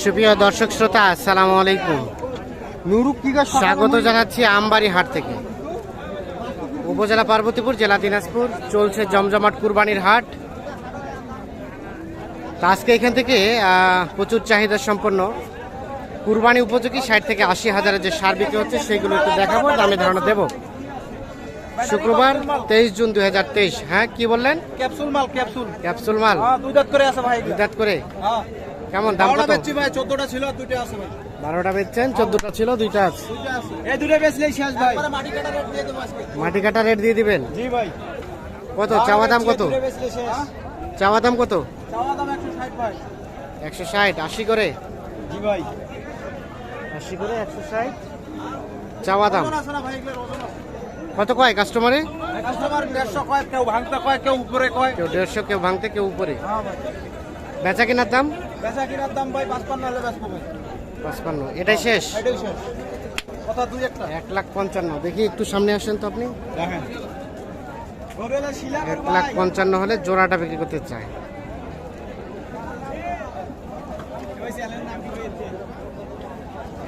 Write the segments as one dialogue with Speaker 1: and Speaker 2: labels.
Speaker 1: সুপ্রিয় দর্শক শ্রোতা আসসালামু আলাইকুম। স্বাগত জানাচ্ছি আমবাড়ি হাট থেকে। উপজেলা পার্বতীপুর জেলা দিনাজপুর চলছে জমজমাট কুরবানির হাট। আজকে এখান থেকে প্রচুর চাহিদা সম্পন্ন। কুরবানি উপযোগী ষাট থেকে আশি হাজারের যে সার বিক্রি হচ্ছে সেগুলো একটু দেখাবো দামে ধারণা দেবো। শুক্রবার তেইশ জুন দু হাজার তেইশ হ্যাঁ কি বললেন?
Speaker 2: ক্যাপসুল মাল ক্যাপসুল।
Speaker 1: ক্যাপসুল মাল।
Speaker 2: হ্যাঁ দুই দাঁত করে আছে ভাই।
Speaker 1: দুই দাঁত করে?
Speaker 2: হ্যাঁ।
Speaker 1: কেমন দাম কত?
Speaker 2: বেচছি ভাই চোদ্দটা ছিল আর দুইটা আছে ভাই।
Speaker 1: বারোটা বেচছেন চোদ্দটা ছিল দুইটা আছে।
Speaker 2: দুইটা আছে। এই দুইটা বেচলেই শেষ ভাই। মাটি কাটা রেট দিয়ে দেবো আজকে।
Speaker 1: মাটি কাটা রেট দিয়ে দিবেন?
Speaker 2: জি ভাই।
Speaker 1: কত? চাওয়া দাম কত? চাওয়া দাম কত?
Speaker 2: চাওয়া দাম একশো ষাট ভাই।
Speaker 1: একশো ষাট আশি করে?
Speaker 2: জি ভাই।
Speaker 1: আশি করে একশো ষাট। চাওয়া দাম? কত কয় কাস্টমারে?
Speaker 2: কাস্টমার দেড়শো কয় কেউ ভাঙতে কয় কেউ উপরে কয়।
Speaker 1: কেউ দেড়শো কেউ ভাঙতে কেউ উপরে।
Speaker 2: হ্যাঁ ভাই।
Speaker 1: বেচা কেনার দাম?
Speaker 2: বেচা কিনার দাম ভাই পাঁচপান্ন হলে বেচবো ভাই।
Speaker 1: পাঁচপান্ন এটাই শেষ?
Speaker 2: এটাই শেষ। কথা দুই একটা।
Speaker 1: এক লাখ পঞ্চান্ন দেখি একটু সামনে আসেন তো আপনি।
Speaker 2: দেখেন।
Speaker 1: এক লাখ পঞ্চান্ন হলে জোড়াটা বিক্রি করতে চায়।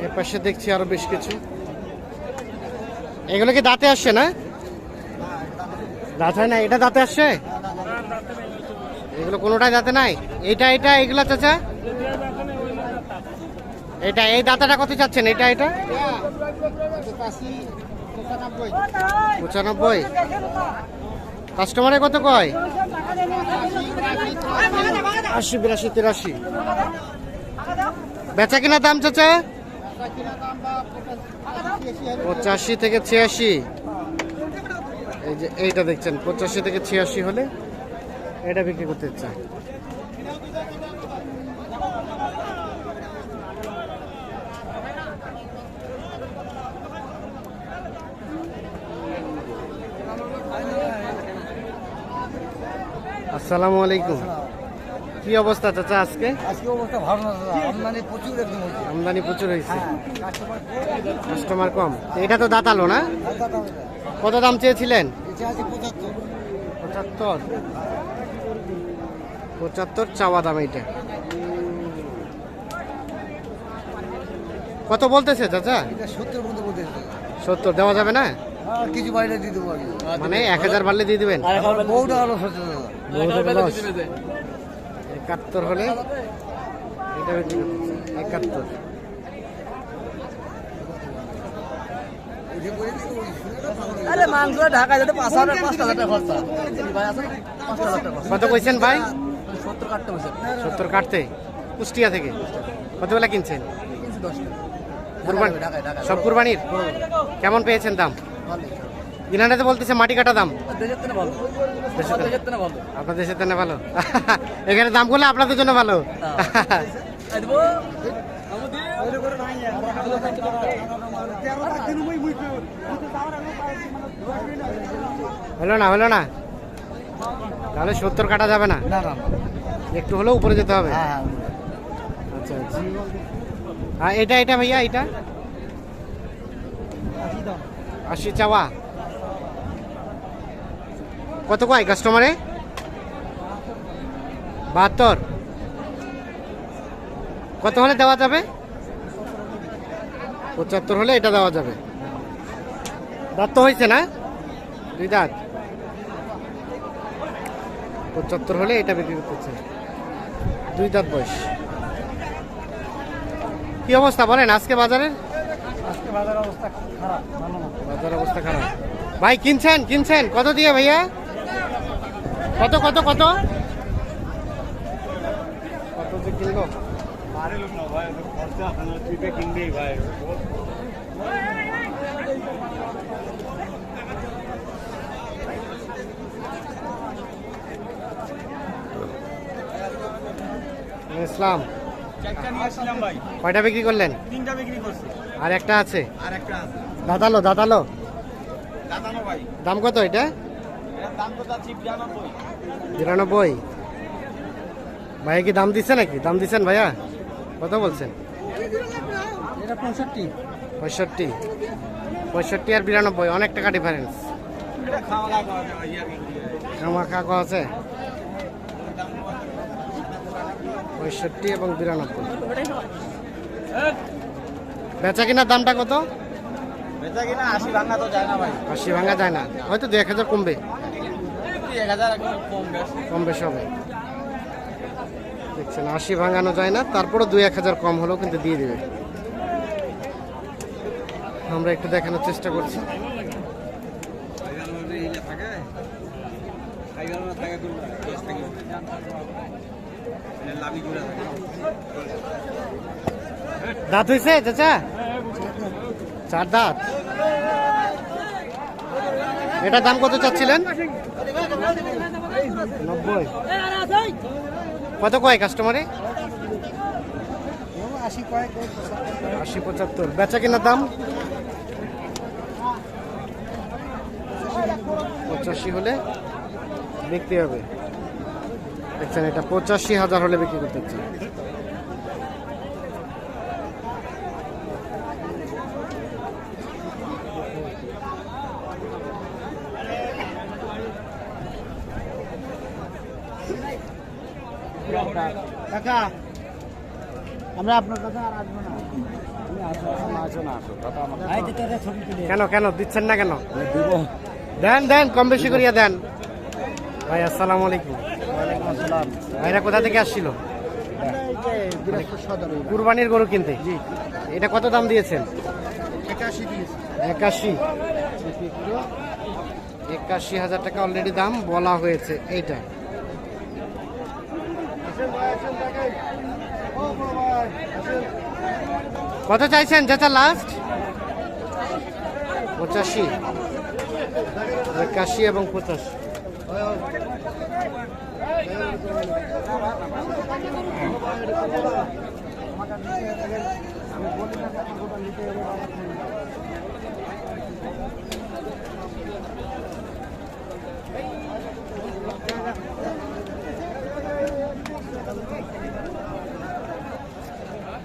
Speaker 1: এর পাশে দেখছি আরও বেশ কিছু। এগুলো কি দাঁতে আসছে না? দাঁত হয় না এটা দাঁতে আসছে? এগুলো কোনোটাই দাঁতে নাই? এটা এটা, এগুলা চাচা? এটা, এই দাঁতাটা কত চাচ্ছেন? এটা এটা? পঁচানব্বই। কাস্টমারে কত কয়? আশি, বিরাশি, তিরাশি। বেচা কিনা দাম চাচা? পঁচাশি থেকে ছিয়াশি। এই যে, এইটা দেখছেন, পঁচাশি থেকে ছিয়াশি হলে এটা বিক্রি করতে চায় আসসালামু আলাইকুম। কি অবস্থা চাচা আজকে?
Speaker 2: আজকে অবস্থা ভালো না আমদানি প্রচুর একদম হচ্ছে
Speaker 1: আমদানি প্রচুর হয়েছে।
Speaker 2: হ্যাঁ কাস্টমার
Speaker 1: কম। এটা তো দাঁতালো না? কত দাম চেয়েছিলেন?
Speaker 2: পঁচাত্তর।
Speaker 1: পঁচাত্তর চাওয়া দাম এইটা। কত বলতেছে চাচা?
Speaker 2: সত্তর
Speaker 1: দেওয়া যাবে না?
Speaker 2: কিছু বাইরে দিয়ে দেবো
Speaker 1: মানে এক হাজার বাড়লে দিয়ে দিবেন? একাত্তর হলে। একাত্তর।
Speaker 2: আরে মাংস ঢাকা যেতে পাঁচ হাজার পাঁচ হাজার টাকা খরচা। ভাই আছে পাঁচ হাজার টাকা
Speaker 1: কত কইছেন ভাই?
Speaker 2: সত্তর কাটতে
Speaker 1: কুষ্টিয়া থেকে? কতবেলা কিনছেন? কুরবান। সব কুরবানির? কেমন পেয়েছেন দাম? ইনারাতে বলতেছে মাটি কাটা দাম। আপনার দেশের জন্য ভালো? এখানে দাম করলে আপনাদের জন্য ভালো। হলো না হলো না? তাহলে সত্তর কাটা যাবে না। একটু হলেও উপরে যেতে হবে।
Speaker 2: হ্যাঁ
Speaker 1: আচ্ছা আচ্ছা। হ্যাঁ এটা এটা ভাইয়া এটা? আশি চাওয়া। কত কয় কাস্টমারে বাহাত্তর। কত হলে দেওয়া যাবে? পঁচাত্তর হলে এটা দেওয়া যাবে। দাঁত তো হয়েছে না? দুই দাঁত। পঁচাত্তর হলে এটা বিক্রি করতেছে। দুই দাঁত বয়স। কি অবস্থা বলেন আজকে বাজারের
Speaker 2: বাজার অবস্থা খারাপ ভালো না।
Speaker 1: বাজার অবস্থা খারাপ। ভাই কিনছেন কিনছেন কত দিয়ে ভাইয়া? কত কত কত? কত যে ইসলাম। কয়টা বিক্রি করলেন?
Speaker 2: তিনটা বিক্রি করছি।
Speaker 1: আর একটা আছে?
Speaker 2: আর একটা আছে।
Speaker 1: দাদালো দাদালো।
Speaker 2: দাদানো ভাই।
Speaker 1: দাম কত এটা?
Speaker 2: দাম তো যাচ্ছি বিরানব্বই।
Speaker 1: বিরানব্বই। ভাইয়া কি দাম দিচ্ছে নাকি? দাম দিচ্ছেন ভাইয়া? কত বলছেন?
Speaker 2: এটা পঁয়ষট্টি।
Speaker 1: পঁয়ষট্টি। আর বিরানব্বই অনেক টাকা ডিফারেন্স
Speaker 2: এটা খাওয়া লাগা ভাই কি
Speaker 1: খাওয়া আছে? পঁয়ষট্টি এবং বিরানব্বই। বেচা কিনার দামটা কত?
Speaker 2: বেচা কিনা আশি ভাঙা তো যায় না ভাই।
Speaker 1: আশি ভাঙা যায় না। হয়তো দু এক হাজার কমবে।
Speaker 2: কম বেশ।
Speaker 1: হবে। দেখছেন আশি ভাঙানো যায় না তারপরও দুই এক হাজার কম হলেও কিন্তু দিয়ে দেবে। আমরা একটু দেখানোর চেষ্টা করছি। দাঁত হয়েছে চাচা? চার দাঁত। এটার দাম কত চাচ্ছিলেন? নব্বই। কত কয় কাস্টমারে? আশি পঁচাত্তর। বেচা কেনার দাম? পঁচাশি হলে বিক্রি হবে। দেখছেন এটা পঁচাশি হাজার হলে বিক্রি করতে চান
Speaker 2: কাকা আমরা আপনার কথা আর আসব না।
Speaker 1: কেন কেন দিচ্ছেন না কেন? দেন দেন কম বেশি করিয়া দেন। ভাই আসসালামু আলাইকুম। ভাইরা কোথা থেকে আসছিল? কুরবানির গরু কিনতে? জি। এটা কত দাম দিয়েছেন?
Speaker 2: একাশি
Speaker 1: একাশি। হাজার টাকা অলরেডি দাম বলা হয়েছে এইটা। কত চাইছেন চাচা লাস্ট পঁচাশি। একাশি এবং পঁচাশি।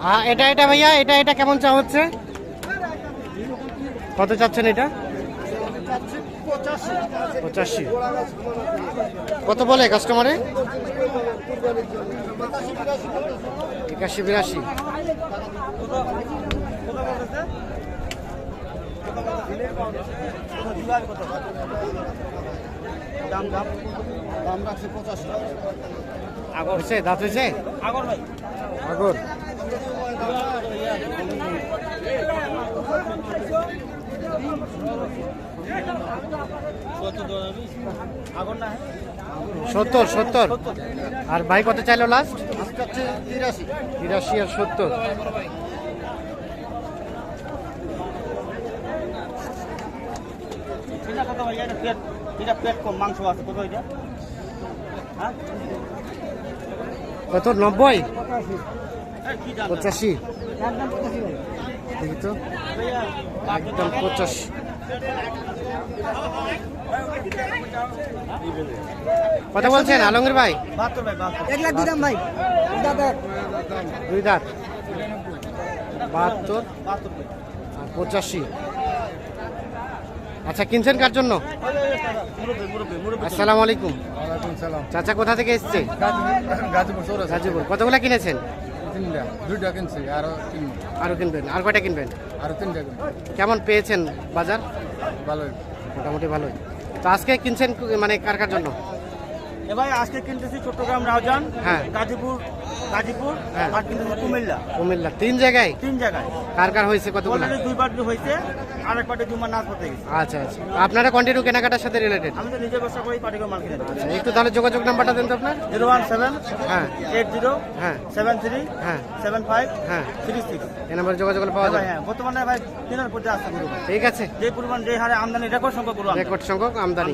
Speaker 1: হ্যাঁ এটা এটা ভাইয়া এটা এটা কেমন চা হচ্ছে? কত চাচ্ছেন এটা? পঁচাশি। কত বলে কাস্টমারে একাশি বিরাশি।
Speaker 2: দাম দাম দাম রাখছে পঁচাশি
Speaker 1: হয়েছে? দাঁত হয়েছে?
Speaker 2: আগর ভাই।
Speaker 1: আগর। সত্তর সত্তর। আর ভাই কত চাইলো লাস্ট
Speaker 2: তিরাশি।
Speaker 1: আর সত্তর।
Speaker 2: কত হ্যাঁ?
Speaker 1: কত? নব্বই? পঁচাশি।
Speaker 2: একদম পঁচাশি।
Speaker 1: কথা বলছেন আলমগীর ভাই?
Speaker 3: এক লাখ ভাই।
Speaker 1: দুই দাঁত? বাহাত্তর? পঁচাশি? আচ্ছা কিনছেন কার জন্য? আসসালামু আলাইকুম। চাচা কোথা থেকে এসছে?
Speaker 4: গাজীপুর
Speaker 1: গাজীপুর। কতগুলা কিনেছেন?
Speaker 4: তিনটা দুইটা কিনছি আরও
Speaker 1: আরও কিনবেন আর কয়টা কিনবেন?
Speaker 4: আরও তিনটা
Speaker 1: কেমন পেয়েছেন বাজার?
Speaker 4: ভালোই।
Speaker 1: মোটামুটি ভালোই। তো আজকে কিনছেন মানে কার কার জন্য?
Speaker 2: এ ভাই আজকে কিনতেছি চট্টগ্রাম রাউজান
Speaker 1: হ্যাঁ।
Speaker 2: গাজীপুর গাজীপুর
Speaker 1: হ্যাঁ।
Speaker 2: আর কিনতেছি কুমিল্লা।
Speaker 1: কুমিল্লা। তিন জায়গায়?
Speaker 2: তিন জায়গায়।
Speaker 1: কার কার হয়েছে কতগুলা?
Speaker 2: অলরেডি দুই পার্টি হয়েছে আর এক পার্টি দুমার নাচ পড়তে গেছে।
Speaker 1: আচ্ছা আচ্ছা। আপনারা কন্টিনিউ কেনাকাটার সাথে রিলেটেড
Speaker 2: আমি তো নিজে ব্যবসা করি পার্টি করে মাল কিনে
Speaker 1: আচ্ছা একটু তাহলে যোগাযোগ নাম্বারটা দেন তো আপনার।
Speaker 2: জিরো ওয়ান সেভেন
Speaker 1: হ্যাঁ।
Speaker 2: এইট জিরো
Speaker 1: হ্যাঁ।
Speaker 2: সেভেন থ্রি
Speaker 1: হ্যাঁ।
Speaker 2: সেভেন ফাইভ
Speaker 1: হ্যাঁ।
Speaker 2: Three six.
Speaker 1: এই নাম্বারে যোগাযোগ পাওয়া যাবে।
Speaker 2: হ্যাঁ বর্তমানে ভাই কেনার পর্যায়ে আসতে
Speaker 1: ঠিক আছে।
Speaker 2: যে পরিমাণ যে হারে আমদানি রেকর্ড সংখ্যক।
Speaker 1: রেকর্ড সংখ্যক আমদানি।